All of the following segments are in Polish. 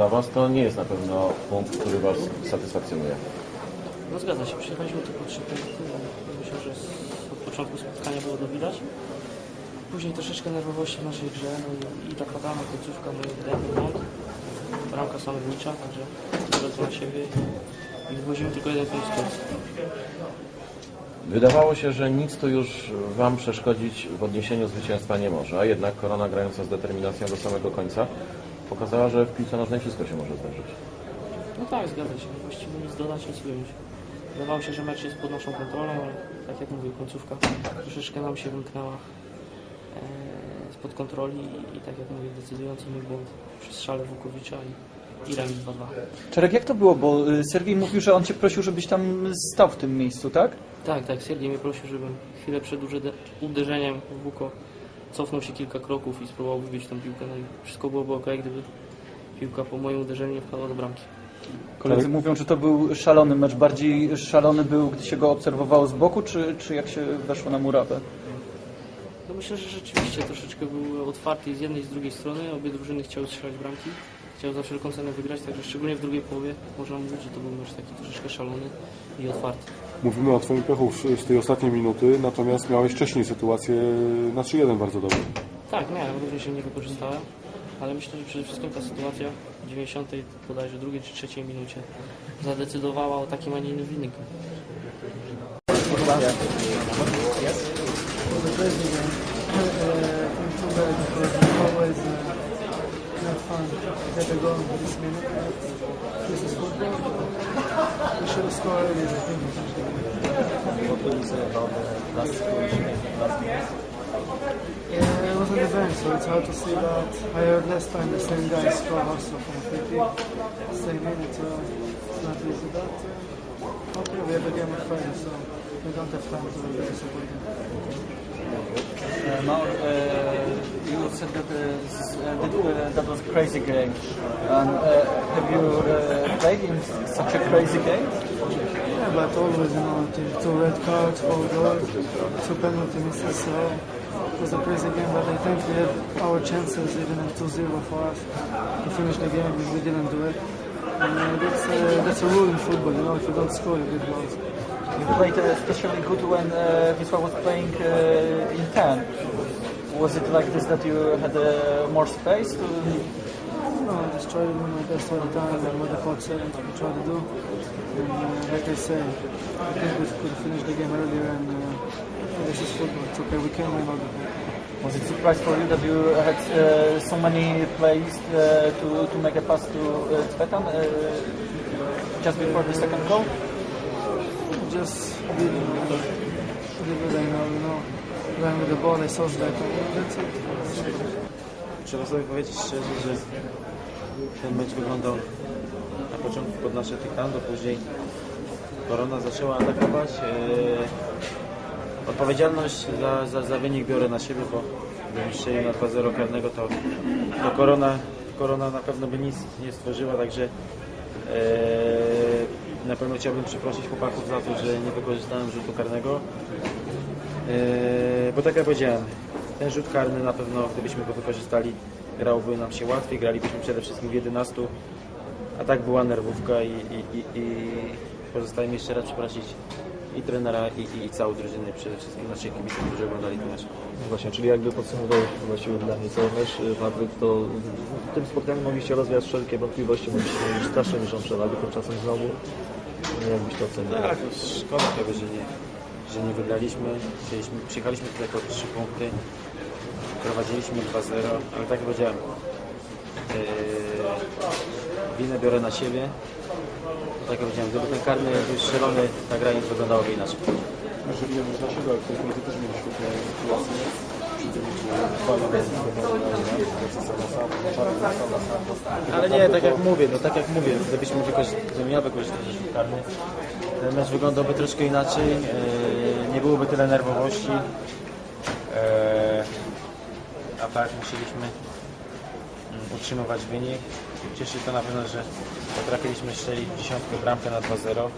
Dla Was to nie jest na pewno punkt, który Was satysfakcjonuje. No zgadza się, przyjechaliśmy po trzy punkty. Myślę, że od początku spotkania było to widać. Później troszeczkę nerwowości w naszej grze, no i, i ta fatalna końcówka, no i wydajny błąd. Bramka samobójcza, także to na siebie i wywozimy tylko jeden punkt z. Wydawało się, że nic tu już Wam przeszkodzić w odniesieniu zwycięstwa nie może, a jednak korona grająca z determinacją do samego końca pokazała, że w piłce nożnej wszystko się może zdarzyć. No tak, zgadza się. Właściwie nic dodać, nic ująć. Wydawało się, że mecz jest pod naszą kontrolą, ale tak jak mówię, końcówka troszeczkę nam się wymknęła e, spod kontroli i, i tak jak mówię, decydujący mój błąd przy strzale Wukowicza i, i remis 2-2. Czarek, jak to było? Bo y, Sergiej mówił, że on cię prosił, żebyś tam stał w tym miejscu, tak? Tak, tak, Sergiej mnie prosił, żebym chwilę przed uderze- uderzeniem w Wuko cofnął się kilka kroków i spróbował wybić tą piłkę. No i wszystko byłoby ok, gdyby piłka po moim uderzeniu nie wpadła do bramki. Koledzy mówią, że to był szalony mecz. Bardziej szalony był, gdy się go obserwowało z boku, czy, czy jak się weszło na murawę? No myślę, że rzeczywiście troszeczkę był otwarty z jednej i z drugiej strony. Obie drużyny chciały strzelać bramki. Chciały za wszelką cenę wygrać, także szczególnie w drugiej połowie można mówić, że to był mecz taki troszeczkę szalony i otwarty. Mówimy o Twoim pechu z tej ostatniej minuty, natomiast miałeś wcześniej sytuację na 3-1 bardzo dobrą. Tak, miałem, również się nie wykorzystałem, ale myślę, że przede wszystkim ta sytuacja w 90 bodajże drugiej czy trzeciej minucie zadecydowała o takim, a nie innym wyniku. was to get a goal in this minute. This is football. We should have scored already, I think. we finished the game. What would you say about the last situation? Yeah, it was the bench, so it's hard to see that. I heard last time the same guy scored also from a free kick. Same minute, so it's not easy. But uh, okay, we have a game on Friday, so we don't have time to be disappointed. Uh, uh, said that, uh, uh, that, uh, that was a crazy game. And, uh, have you uh, played in such a crazy game? Yeah, but always, you know, two, red cards, four goals, two penalty misses, so it was a crazy game, but I think we had our chances, even at 2-0 for us, to finish the game, and we didn't do it. And uh, that's, uh, that's a rule in football, you know, if you don't score, you get goals. You played especially good when uh, Wisła was playing uh, in 10. Was it like this that you had uh, more space? To... Know, I just try to do my best all the time, and what the coach said, we try to do. And uh, like I say, I think we could finish the game earlier, and uh, this is football, it's okay, we can win all the time. Was it surprise for you that you had uh, so many plays uh, to, to make a pass to uh, uh, just before the second goal? just did, did what I know, you know, that, and that's it. Trzeba sobie powiedzieć szczerze, że ten mecz wyglądał na początku pod nasze dyktando, później korona zaczęła atakować. Eee, Odpowiedzialność za, za, za wynik biorę na siebie, bo gdybym strzelił na 2-0 karnego, to, to korona, korona na pewno by nic nie stworzyła, także eee, na pewno chciałbym przeprosić chłopaków za to, że nie wykorzystałem rzutu karnego. Eee, bo tak jak powiedziałem, ten rzut karny na pewno, gdybyśmy go wykorzystali, grałoby nam się łatwiej, gralibyśmy przede wszystkim w 11, a tak była nerwówka i, i, i, i pozostaje mi jeszcze raz przeprosić i trenera, i, i, i całą drużynę, przede wszystkim naszych kibiców, którzy oglądali ten mecz. Właśnie, czyli jakby podsumowując właściwie dla mnie cały mecz, y, Patryk, to w tym spotkaniu mogliście rozwiać wszelkie wątpliwości, mogliście mieć strasznie dużą przewagę, tymczasem znowu, nie jakbyś to ocenił. Tak, no szkoda tego, że nie, że nie wygraliśmy. Chcieliśmy, przyjechaliśmy tutaj po 3 punkty, prowadziliśmy 2-0, ale tak jak powiedziałem, yy, winę biorę na siebie. Tak jak powiedziałem, gdyby ten karny był strzelony, ta gra nie wyglądałaby inaczej. Jeżeli nie można ale w tej chwili też mieli świetne sytuacje. Ale nie, tak jak mówię, no tak jak mówię, gdybyśmy wykorzystali, gdybym ja wykorzystał karny, ten mecz wyglądałby troszkę inaczej, yy, nie byłoby tyle nerwowości. Yy, a tak musieliśmy mm, utrzymywać wynik. Cieszy to na pewno, że potrafiliśmy strzelić dziesiątkę bramkę na 2-0.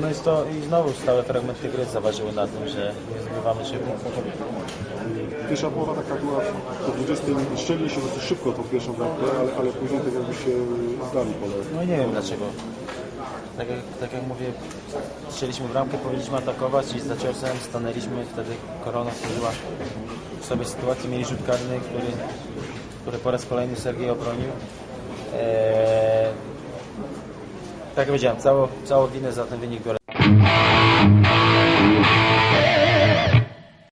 No jest to i znowu stałe fragmenty gry zaważyły na tym, że nie zdobywamy punktów. pierwsza połowa taka była po 20 szczelili się dosyć szybko tą pierwszą bramkę, ale, ale później tak jakby się zdali pole. No nie wiem dlaczego. Tak jak, tak jak mówię, strzeliśmy bramkę, powinniśmy atakować i za ciosem stanęliśmy, wtedy Korona stworzyła w sobie sytuację, mieli rzut karny, który, który po raz kolejny Sergiej obronił. Eee, tak jak powiedziałem, całą, winę za ten wynik biorę